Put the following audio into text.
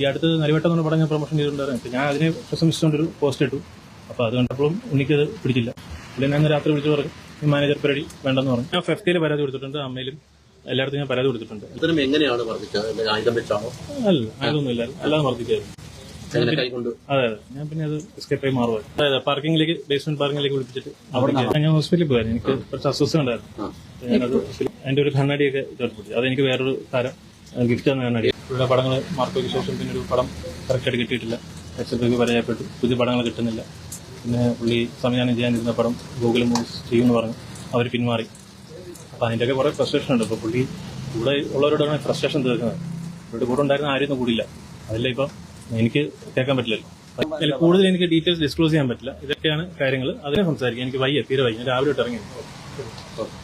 ഈ അടുത്ത് നരിവട്ടം എന്ന് പറഞ്ഞ ഞാൻ പ്രൊമോഷൻ ചെയ്തിട്ടുണ്ടായിരുന്നു ഞാൻ അതിനെ പ്രശംസിച്ചുകൊണ്ടൊരു പോസ്റ്റ് ഇട്ടു. അപ്പോൾ അത് കണ്ടപ്പോഴും ഉണ്ണിക്കത് പിടിച്ചില്ല. പിന്നെ ഞാൻ രാത്രി വിളിച്ചു പറഞ്ഞു മാനേജർ പരിപാടി വേണ്ടെന്ന് പറഞ്ഞു. ഞാൻ ഫെഫ്റ്റിയിൽ പരാതി കൊടുത്തിട്ടുണ്ട് അമ്മയിലും എല്ലായിടത്തും ഞാൻ പരാതി കൊടുത്തിട്ടുണ്ട്. ഇത്തരം എങ്ങനെയാണ് വർദ്ധിച്ചത്? അല്ലെങ്കിൽ ആയുധം വെച്ചാണോ? അല്ല അതൊന്നും ഇല്ല. അല്ലാതെ വർദ്ധിക്കായിരുന്നു അതെ അതെ. ഞാൻ പിന്നെ അത് എസ്കേപ്പ് ആയി മാറുവാ അതായത് അതെ പാർക്കിംഗിലേക്ക് ബേസ്മെന്റ് പാർക്കിംഗിലേക്ക് വിളിപ്പിച്ചിട്ട് അവിടെ ഞാൻ ഹോസ്പിറ്റലിൽ പോയായിരുന്നു. എനിക്ക് കുറച്ച് അസ്വസ്ഥ ഉണ്ടായിരുന്നു. ഞാനത് അതിന്റെ ഒരു കണ്ണാടിയൊക്കെ ചേർത്ത് അതെനിക്ക് വേറൊരു താരം ഗിഫ്റ്റ് തന്ന കണ്ണാടി ഇവിടെ പടങ്ങൾ മാർക്കോയ്ക്ക് ശേഷം പിന്നെ ഒരു പടം കറക്റ്റായിട്ട് കിട്ടിയിട്ടില്ല. എക്സപ്റ്റൊക്കെ പരാജയപ്പെട്ടു. പുതിയ പടങ്ങൾ കിട്ടുന്നില്ല. പിന്നെ പുള്ളി സംവിധാനം ചെയ്യാനിരുന്ന പടം ഗൂഗിൾ മൂവീസ് ചെയ്യുമെന്ന് പറഞ്ഞു. അവർ പിന്മാറി. അപ്പം അതിന്റെയൊക്കെ കുറേ ഫ്രസ്ട്രേഷൻ ഉണ്ട്. ഇപ്പോൾ പുള്ളി കൂടെ ഉള്ളവരോടാണ് ഫ്രസ്ട്രേഷൻ തീർക്കുന്നത്. ഇവിടെ കൂടെ ഉണ്ടായിരുന്ന ആരും കൂടിയില്ല. അതല്ല ഇപ്പം എനിക്ക് കേൾക്കാൻ പറ്റില്ലല്ലോ. അതിൽ കൂടുതൽ എനിക്ക് ഡീറ്റെയിൽസ് ഡിസ്ക്ലോസ് ചെയ്യാൻ പറ്റില്ല. ഇതൊക്കെയാണ് കാര്യങ്ങൾ അതിനെ സംസാരിക്കാം. എനിക്ക് വയ്യ തീരെ വയ്യ. രാവിലെ തൊട്ട് ഇറങ്ങി. ഓക്കെ